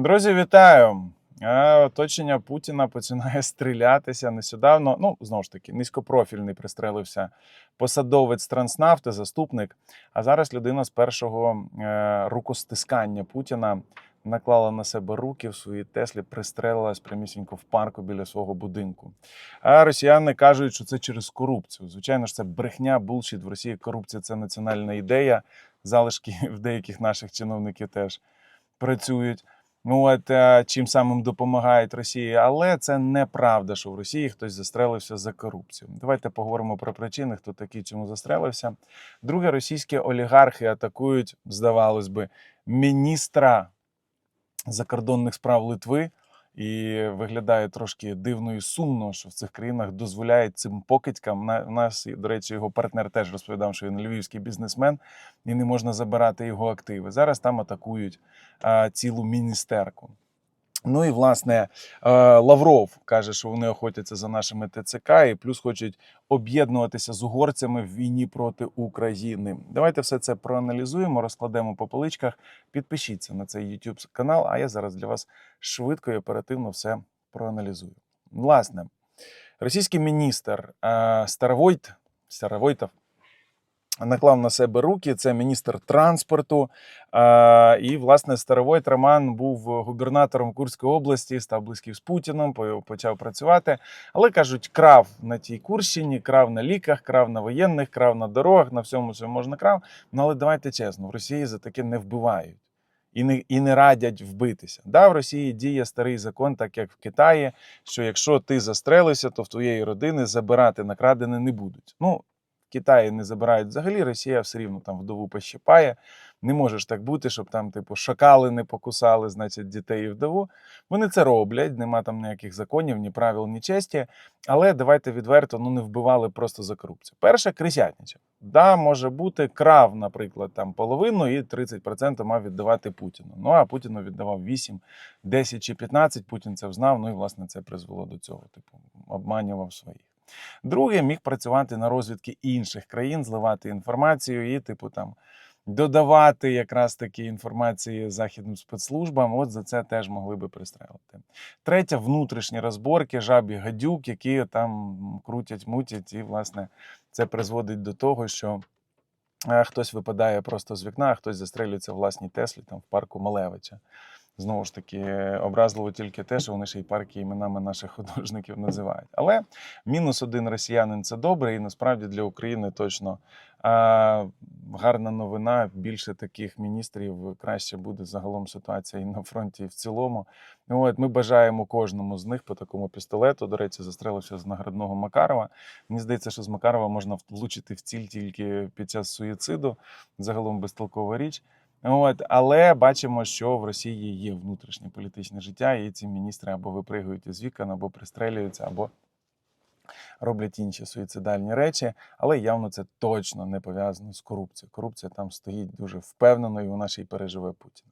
Друзі, вітаю! Е, Оточення Путіна починає стрілятися нещодавно. Ну, знову ж таки, низькопрофільний пристрелився посадовець Транснафти, заступник. А зараз людина з першого е, рукостискання Путіна наклала на себе руки в своїй Теслі, пристрелилась прямісінько в парку біля свого будинку. А росіяни кажуть, що це через корупцію. Звичайно ж, це брехня, булшіт. В Росії корупція це національна ідея. Залишки в деяких наших чиновників теж працюють. Ну, от е, чим самим допомагають Росії, але це неправда, що в Росії хтось застрелився за корупцію. Давайте поговоримо про причини, хто такий чому застрелився. Друге, російські олігархи атакують, здавалось би, міністра закордонних справ Литви. І виглядає трошки дивно і сумно, що в цих країнах дозволяють цим покидькам. На нас, до речі, його партнер теж розповідав, що він львівський бізнесмен, і не можна забирати його активи. Зараз там атакують а, цілу міністерку. Ну і власне е, Лавров каже, що вони охотяться за нашими ТЦК і плюс хочуть об'єднуватися з угорцями в війні проти України. Давайте все це проаналізуємо, розкладемо по поличках. Підпишіться на цей YouTube канал, а я зараз для вас швидко і оперативно все проаналізую. Власне, російський міністр е, Старовойт, Старовойтов наклав на себе руки. Це міністр транспорту. І, власне, Старовойт Роман був губернатором Курської області, став близький з Путіном, почав працювати. Але кажуть, крав на тій Курщині, крав на ліках, крав на воєнних, крав на дорогах, на всьому цьому можна крав. Ну але давайте чесно, в Росії за таке не вбивають. І не, і не радять вбитися. Да, в Росії діє старий закон, так як в Китаї, що якщо ти застрелився, то в твоєї родини забирати накрадене не будуть. Ну, Китаї не забирають взагалі, Росія все рівно там вдову пощипає. Не може ж так бути, щоб там, типу, шакали не покусали, значить, дітей і вдову. Вони це роблять, нема там ніяких законів, ні правил, ні честі. Але давайте відверто, ну не вбивали просто за корупцію. Перше, крисятничав. Да, може бути, крав, наприклад, там половину і 30% мав віддавати Путіну. Ну а Путіну віддавав 8, 10 чи 15, Путін це взнав. Ну і власне це призвело до цього. Типу, обманював своїх. Друге, міг працювати на розвідки інших країн, зливати інформацію і, типу, там додавати якраз такі інформації західним спецслужбам. От за це теж могли би пристрелити. Третє внутрішні розборки, жабі гадюк, які там крутять, мутять, і власне це призводить до того, що. е, Хтось випадає просто з вікна, а хтось застрелюється в власній Теслі там в парку Малевича. Знову ж таки, образливо тільки те, що вони ще й парки іменами наших художників називають. Але мінус один росіянин це добре, і насправді для України точно а, гарна новина. Більше таких міністрів краще буде загалом ситуація і на фронті, і в цілому. От ми бажаємо кожному з них по такому пістолету. До речі, застрелився з наградного Макарова. Мені здається, що з Макарова можна влучити в ціль тільки під час суїциду. Загалом безтолкова річ. От, але бачимо, що в Росії є внутрішнє політичне життя, і ці міністри або випригують із вікон, або пристрелюються, або роблять інші суїцидальні речі. Але явно це точно не пов'язано з корупцією. Корупція там стоїть дуже впевнено, і вона ще й переживе Путіна.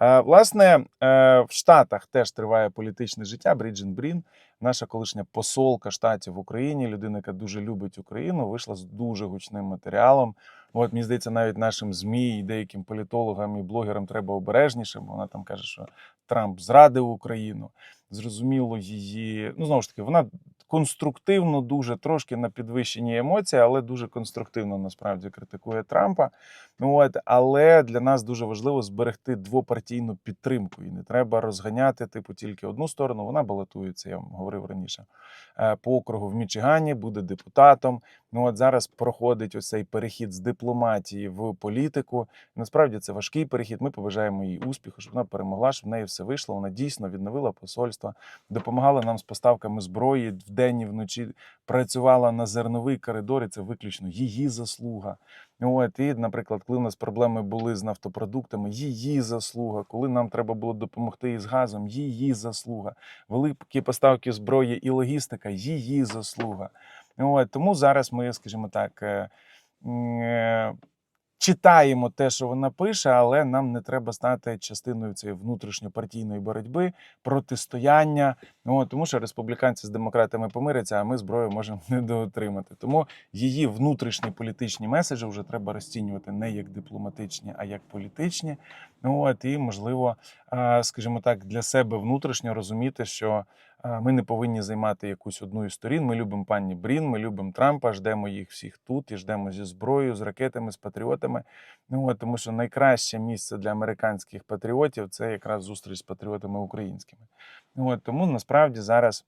Е, Власне, е, в Штатах теж триває політичне життя. Бріджен Брін, наша колишня посолка штатів в Україні, людина, яка дуже любить Україну, вийшла з дуже гучним матеріалом. От мені здається, навіть нашим змі і деяким політологам і блогерам треба обережніше. Вона там каже, що Трамп зрадив Україну. Зрозуміло, її ну знову ж таки, вона конструктивно, дуже трошки на підвищенні емоцій, але дуже конструктивно насправді критикує Трампа. Ну от, але для нас дуже важливо зберегти двопартійну підтримку, і не треба розганяти типу тільки одну сторону. Вона балотується, я вам говорив раніше. е, По округу в Мічигані буде депутатом. Ну от зараз проходить ось цей перехід з дипломатії в політику. Насправді це важкий перехід. Ми побажаємо їй успіху, щоб вона перемогла, щоб в неї все вийшло. Вона дійсно відновила посольство, допомагала нам з поставками зброї вдень і вночі. Працювала на зерновий коридор, і це виключно її заслуга. От і, наприклад, коли в нас проблеми були з нафтопродуктами, її заслуга. Коли нам треба було допомогти із газом, її заслуга. Великі поставки зброї і логістика, її заслуга. От, тому зараз ми, скажімо так, е, е, читаємо те, що вона пише, але нам не треба стати частиною цієї внутрішньопартійної боротьби, протистояння. Ну, тому що республіканці з демократами помиряться, а ми зброю можемо недоотримати. Тому її внутрішні політичні меседжі вже треба розцінювати не як дипломатичні, а як політичні. От, і можливо, скажімо так, для себе внутрішньо розуміти, що ми не повинні займати якусь одну із сторін. Ми любимо пані Брін, ми любимо Трампа, ждемо їх всіх тут і ждемо зі зброєю, з ракетами, з патріотами. Ну от тому, що найкраще місце для американських патріотів це якраз зустріч з патріотами українськими. Ну, От тому насправді зараз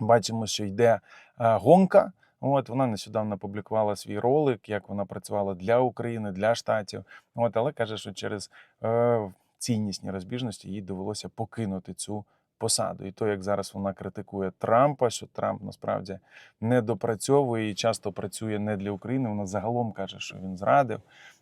бачимо, що йде а, гонка. От вона нещодавно публікувала свій ролик, як вона працювала для України, для штатів. От, але каже, що через е, ціннісні розбіжності їй довелося покинути цю посаду. І то, як зараз вона критикує Трампа, що Трамп насправді не допрацьовує і часто працює не для України. Вона загалом каже, що він зрадив.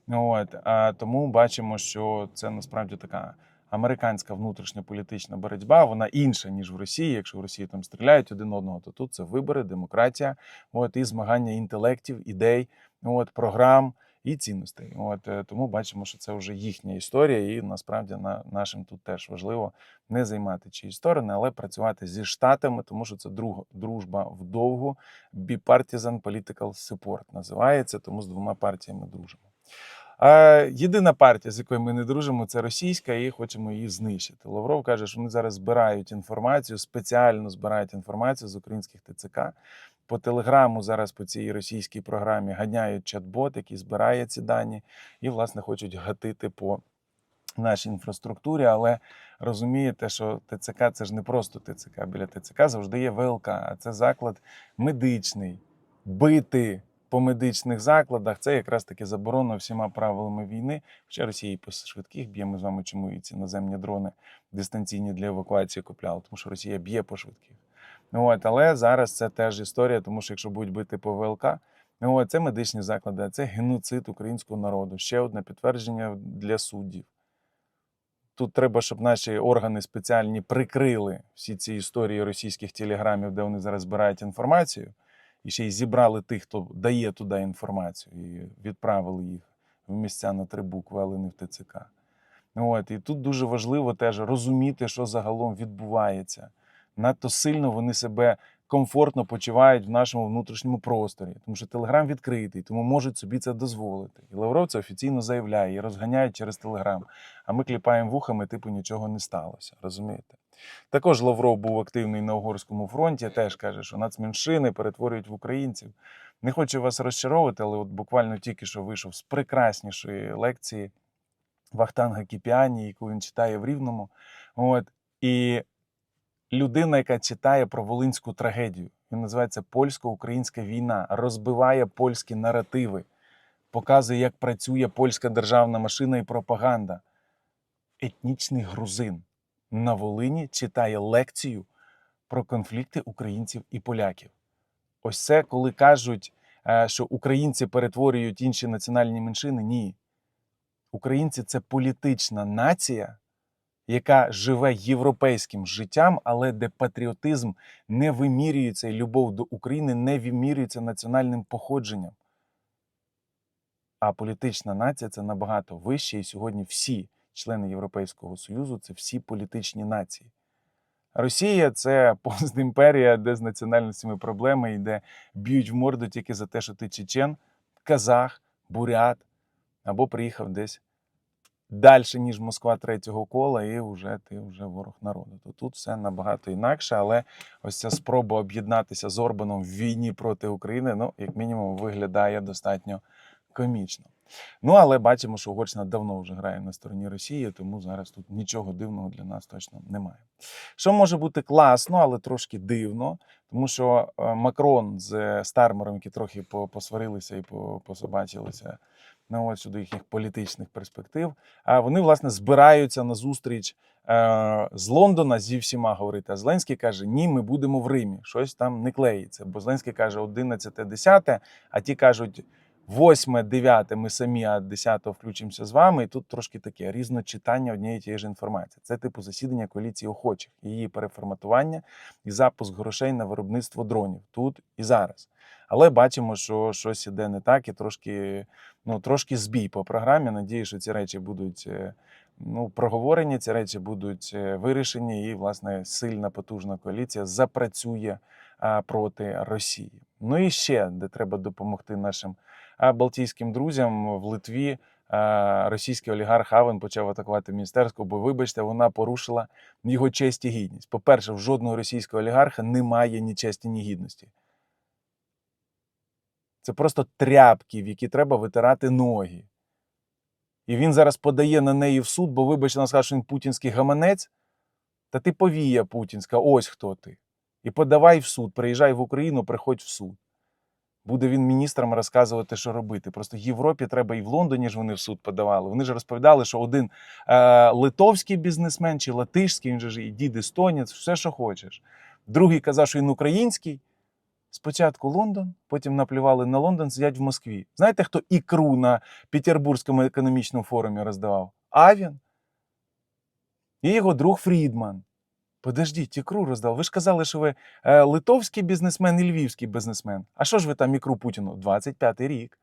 От а тому бачимо, що це насправді така. Американська внутрішньополітична боротьба, вона інша ніж в Росії. Якщо в Росії там стріляють один одного, то тут це вибори, демократія, от і змагання інтелектів, ідей, от програм і цінностей. От е, тому бачимо, що це вже їхня історія, і насправді на нашим тут теж важливо не займати чиї сторони, але працювати зі штатами, тому що це друг, дружба вдовгу. Bipartisan Political Support називається, тому з двома партіями дружимо. А єдина партія, з якою ми не дружимо, це російська, і хочемо її знищити. Лавров каже, що вони зараз збирають інформацію, спеціально збирають інформацію з українських ТЦК. По телеграму зараз по цій російській програмі ганяють чат-бот, який збирає ці дані, і, власне, хочуть гатити по нашій інфраструктурі. Але розумієте, що ТЦК це ж не просто ТЦК. Біля ТЦК завжди є ВЛК, а це заклад медичний, бити по медичних закладах це якраз таки заборонено всіма правилами війни. Хоча Росія по швидких б'є. Ми з вами чому і ці наземні дрони дистанційні для евакуації купляли, тому що Росія б'є по швидких. От, але зараз це теж історія, тому що якщо будуть бити по ВЛК, от, це медичні заклади, це геноцид українського народу. Ще одне підтвердження для суддів. Тут треба, щоб наші органи спеціальні прикрили всі ці історії російських телеграмів, де вони зараз збирають інформацію і ще й зібрали тих, хто дає туди інформацію, і відправили їх в місця на три букви, але не в ТЦК. От, і тут дуже важливо теж розуміти, що загалом відбувається. Надто сильно вони себе комфортно почувають в нашому внутрішньому просторі, тому що Телеграм відкритий, тому можуть собі це дозволити. І Лавров це офіційно заявляє і розганяють через Телеграм. А ми кліпаємо вухами, типу нічого не сталося. Розумієте? Також Лавров був активний на угорському фронті, теж каже, що нацменшини перетворюють в українців. Не хочу вас розчаровувати, але от буквально тільки що вийшов з прекраснішої лекції Вахтанга Кіпіані, яку він читає в Рівному. От, і людина, яка читає про волинську трагедію, він називається Польсько-Українська війна, розбиває польські наративи, показує, як працює польська державна машина і пропаганда. Етнічний грузин на Волині читає лекцію про конфлікти українців і поляків. Ось це, коли кажуть, е, що українці перетворюють інші національні меншини. Ні. Українці це політична нація, яка живе європейським життям, але де патріотизм не вимірюється і любов до України не вимірюється національним походженням. А політична нація це набагато вище, і сьогодні всі члени Європейського Союзу це всі політичні нації. Росія це постімперія, де з національностями проблеми і де б'ють в морду тільки за те, що ти чечен, казах, бурят або приїхав десь далі, ніж Москва третього кола, і вже ти вже ворог народу. То тут все набагато інакше, але ось ця спроба об'єднатися з Орбаном в війні проти України, ну, як мінімум, виглядає достатньо комічно. Ну, але бачимо, що Угорщина давно вже грає на стороні Росії, тому зараз тут нічого дивного для нас точно немає. Що може бути класно, але трошки дивно, тому що е, Макрон з Стармером, які трохи по- посварилися і по- пособачилися ну, от щодо їхніх політичних перспектив, а вони, власне, збираються на зустріч е, з Лондона зі всіма говорити. А Зеленський каже: ні, ми будемо в Римі. Щось там не клеїться. Бо Зеленський каже 11-10, а ті кажуть. Восьме, дев'яте ми самі, а десятого включимося з вами. І тут трошки таке різночитання однієї тієї ж інформації. Це типу засідання коаліції охочих, її переформатування і запуск грошей на виробництво дронів тут і зараз. Але бачимо, що щось іде не так, і трошки, ну, трошки збій по програмі. Надію, що ці речі будуть е, ну, проговорені, ці речі будуть е, вирішені, і, власне, сильна потужна коаліція запрацює проти Росії. Ну і ще, де треба допомогти нашим балтійським друзям в Литві. Російський олігарх Авен почав атакувати міністерство, бо, вибачте, вона порушила його честь і гідність. По-перше, в жодного російського олігарха немає ні честі, ні гідності. Це просто тряпки, в які треба витирати ноги. І він зараз подає на неї в суд, бо, вибачте, вона сказала, що він путінський гаманець. Та ти повія путінська, ось хто ти. І подавай в суд, приїжджай в Україну, приходь в суд. Буде він міністрам розказувати, що робити. Просто Європі треба і в Лондоні ж вони в суд подавали. Вони ж розповідали, що один е, литовський бізнесмен чи латишський, він же ж і дід естонець, все, що хочеш. Другий казав, що він український. Спочатку Лондон, потім наплювали на Лондон, сидять в Москві. Знаєте, хто ікру на Петербурзькому економічному форумі роздавав? Авін. І його друг Фрідман. Подождіть, ікру роздав. Ви ж казали, що ви е, литовський бізнесмен і львівський бізнесмен. А що ж ви там ікру Путіну? 25-й рік.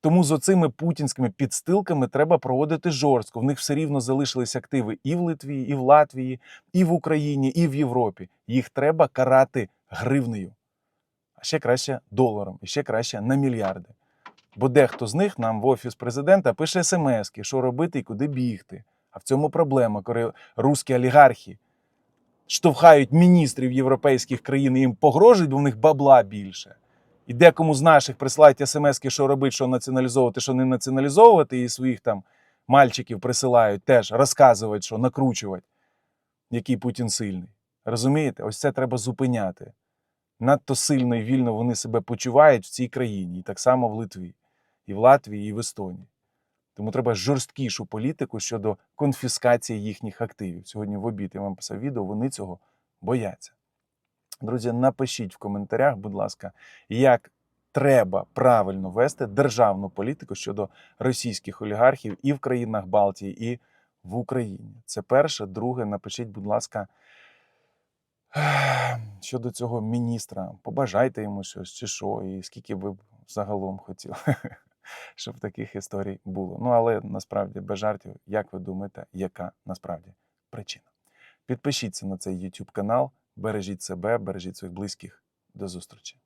Тому з оцими путінськими підстилками треба проводити жорстко. В них все рівно залишились активи і в Литві, і в Латвії, і в Україні, і в Європі. Їх треба карати гривнею. А ще краще доларом, і ще краще на мільярди. Бо дехто з них нам в офіс президента пише смски, що робити і куди бігти. А в цьому проблема, коли русські олігархи штовхають міністрів європейських країн і їм погрожують, бо в них бабла більше. І декому з наших присилають смски, що робити, що націоналізовувати, що не націоналізовувати, і своїх там мальчиків присилають теж розказувати, що накручувати, який Путін сильний. Розумієте? Ось це треба зупиняти. Надто сильно і вільно вони себе почувають в цій країні, і так само в Литві, і в Латвії, і в Естонії. Тому треба жорсткішу політику щодо конфіскації їхніх активів. Сьогодні в обід я вам писав відео, вони цього бояться. Друзі, напишіть в коментарях, будь ласка, як треба правильно вести державну політику щодо російських олігархів і в країнах Балтії, і в Україні. Це перше. Друге, напишіть, будь ласка, щодо цього міністра. Побажайте йому щось чи що, і скільки ви загалом хотіли, щоб таких історій було. Ну, але насправді без жартів, як ви думаєте, яка насправді причина? Підпишіться на цей YouTube канал, бережіть себе, бережіть своїх близьких. До зустрічі!